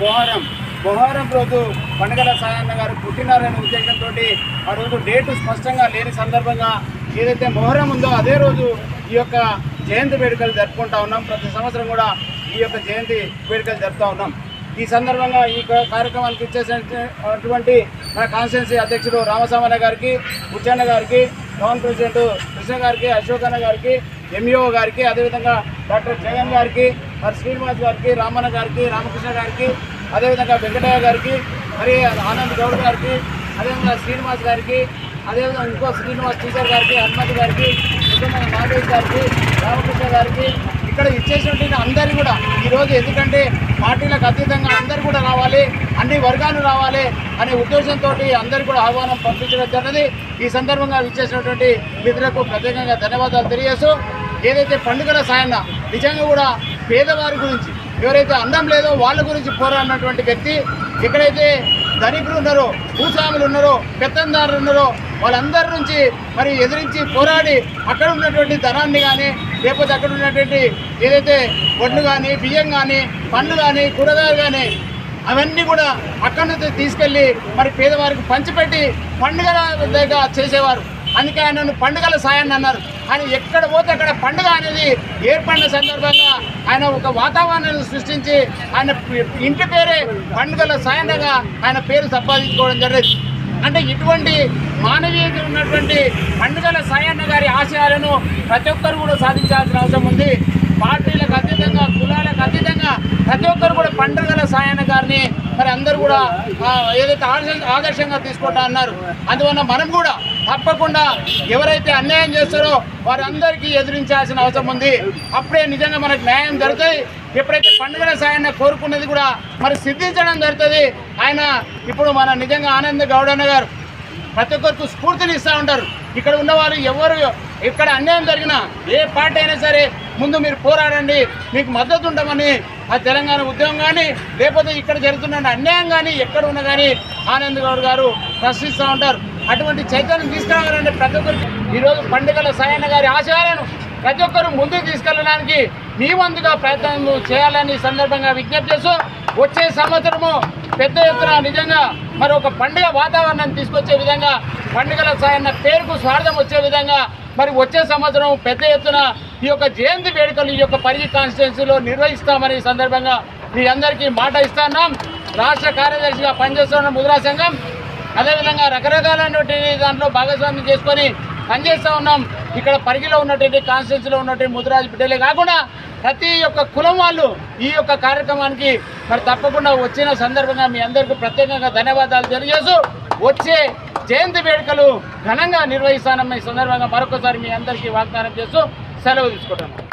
మొహరం. మొహరం రోజు పండుగల సాయన్న గారు పుట్టినారనే ఉద్దేశంతో ఆ రోజు డేటు స్పష్టంగా లేని సందర్భంగా ఏదైతే మొహరం ఉందో అదే రోజు ఈ యొక్క జయంతి వేడుకలు జరుపుకుంటా ఉన్నాం. ప్రతి సంవత్సరం కూడా ఈ యొక్క జయంతి వేడుకలు జరుపుతూ ఉన్నాం. ఈ సందర్భంగా ఈ కార్యక్రమానికి ఇచ్చేసినటువంటి మన కాన్స్టిట్యున్సీ అధ్యక్షుడు రామస్వామన్న గారికి ఉచ్చన్న గారికి టౌన్ ప్రెసిడెంట్ కృష్ణ గారికి అశోక్ గారికి ఎంఈఓ గారికి అదేవిధంగా డాక్టర్ జగన్ గారికి మరి శ్రీనివాస్ గారికి రామన్న గారికి రామకృష్ణ గారికి అదేవిధంగా వెంకటయ్య గారికి మరి ఆనంద్ గౌడ్ గారికి అదేవిధంగా శ్రీనివాస్ గారికి అదేవిధంగా ఇంకో శ్రీనివాస్ టీచర్ గారికి హనుమతి గారికి ముఖ్యమైన నాగేష్ గారికి రామకృష్ణ గారికి ఇక్కడ ఇచ్చేసినటువంటి అందరు కూడా ఈరోజు ఎందుకంటే పార్టీలకు అతీతంగా అందరు కూడా రావాలి అన్ని వర్గాలు రావాలి అనే ఉద్దేశంతో అందరు కూడా ఆహ్వానం పంపించడం జరిగింది. ఈ సందర్భంగా ఇచ్చేసినటువంటి మిత్రులకు ప్రత్యేకంగా ధన్యవాదాలు తెలియజేస్తూ ఏదైతే పండుగల సాయన్న నిజంగా కూడా పేదవారి గురించి ఎవరైతే అందం లేదో వాళ్ళ గురించి పోరాడినటువంటి వ్యక్తి ఎక్కడైతే ధనికులు ఉన్నారో భూస్వాములు ఉన్నారో పెత్తందారులు ఉన్నారో వాళ్ళందరి నుంచి మరి ఎదిరించి పోరాడి అక్కడ ఉన్నటువంటి ధనాన్ని కానీ లేకపోతే అక్కడ ఉన్నటువంటి ఏదైతే వడ్లు కానీ బియ్యం కానీ పండ్లు కానీ కూరగాయలు కానీ అవన్నీ కూడా అక్కడి నుంచి తీసుకెళ్ళి మరి పేదవారికి పంచిపెట్టి పండుగల చేసేవారు. అందుకే ఆయనను పండుగల సాయాన్ని అన్నారు. ఆయన ఎక్కడ పోతే అక్కడ పండుగ అనేది ఏర్పడిన సందర్భంగా ఆయన ఒక వాతావరణాన్ని సృష్టించి ఆయన ఇంటి పేరే పండుగల సాయంగా ఆయన పేరు సంపాదించుకోవడం జరిగింది. అంటే ఇటువంటి మానవీయత ఉన్నటువంటి పండుగల సాయన్న గారి ఆశయాలను ప్రతి ఒక్కరు కూడా సాధించాల్సిన అవసరం ఉంది. పార్టీలకు అతీతంగా కుల ప్రతి ఒక్కరు కూడా పండుగల సాయన గారిని మరి అందరూ కూడా ఏదైతే ఆదర్శ ఆదర్శంగా తీసుకుంటా అన్నారు. అందువల్ల మనం కూడా తప్పకుండా ఎవరైతే అన్యాయం చేస్తారో వారందరికీ ఎదిరించాల్సిన అవసరం ఉంది. అప్పుడే నిజంగా మనకు న్యాయం జరుగుతుంది ఎప్పుడైతే పండుగల సాయాన్ని కోరుకున్నది కూడా మరి సిద్ధించడం జరుగుతుంది. ఆయన ఇప్పుడు మన నిజంగా ఆనంద గౌడన్న గారు ప్రతి ఒక్కరికి స్ఫూర్తిని ఇస్తూ ఉంటారు. ఇక్కడ ఉన్నవారు ఎవరు ఇక్కడ అన్యాయం జరిగినా ఏ పార్టీ అయినా సరే ముందు మీరు పోరాడండి. మీకు మద్దతు ఉండమని ఆ తెలంగాణ ఉద్యమం కానీ లేకపోతే ఇక్కడ జరుగుతున్న అన్యాయం కానీ ఎక్కడ ఉన్నా కానీ ఆనంద్ గౌడ్ గారు ప్రశ్నిస్తూ ఉంటారు. అటువంటి చైతన్యం తీసుకురావాలంటే ప్రతి ఒక్కరికి ఈరోజు పండుగల సాయన్న గారి ఆశయాలను ప్రతి ఒక్కరు ముందుకు తీసుకెళ్ళడానికి మీ వంతుగా ప్రయత్నం చేయాలని సందర్భంగా విజ్ఞప్తి చేస్తూ వచ్చే సంవత్సరము పెద్ద ఎత్తున నిజంగా మరి ఒక పండుగ వాతావరణాన్ని తీసుకొచ్చే విధంగా పండుగల సాయన్న పేరుకు స్వార్థం వచ్చే విధంగా మరి వచ్చే సంవత్సరం పెద్ద ఎత్తున ఈ యొక్క జయంతి వేడుకలు ఈ యొక్క పరిధి కాన్స్టిట్యున్సీలో నిర్వహిస్తామని సందర్భంగా మీ అందరికీ మాట ఇస్తున్నాం. రాష్ట్ర కార్యదర్శిగా పనిచేస్తున్న ముద్రా సంఘం అదేవిధంగా రకరకాలైనటువంటి దాంట్లో భాగస్వామ్యం చేసుకొని పనిచేస్తూ ఉన్నాం. ఇక్కడ పరిగిలో ఉన్నటువంటి కాన్స్టిట్యున్సీలో ఉన్నటువంటి ముద్రాజు బిడ్డలే కాకుండా ప్రతి ఒక్క కులం వాళ్ళు ఈ యొక్క కార్యక్రమానికి మరి తప్పకుండా వచ్చిన సందర్భంగా మీ అందరికీ ప్రత్యేకంగా ధన్యవాదాలు తెలియజేస్తూ వచ్చే జయంతి వేడుకలు ఘనంగా నిర్వహిస్తానమ్మ ఈ సందర్భంగా మరొకసారి మీ అందరికీ వాగ్దానం చేస్తూ సెలవు తీసుకుంటాను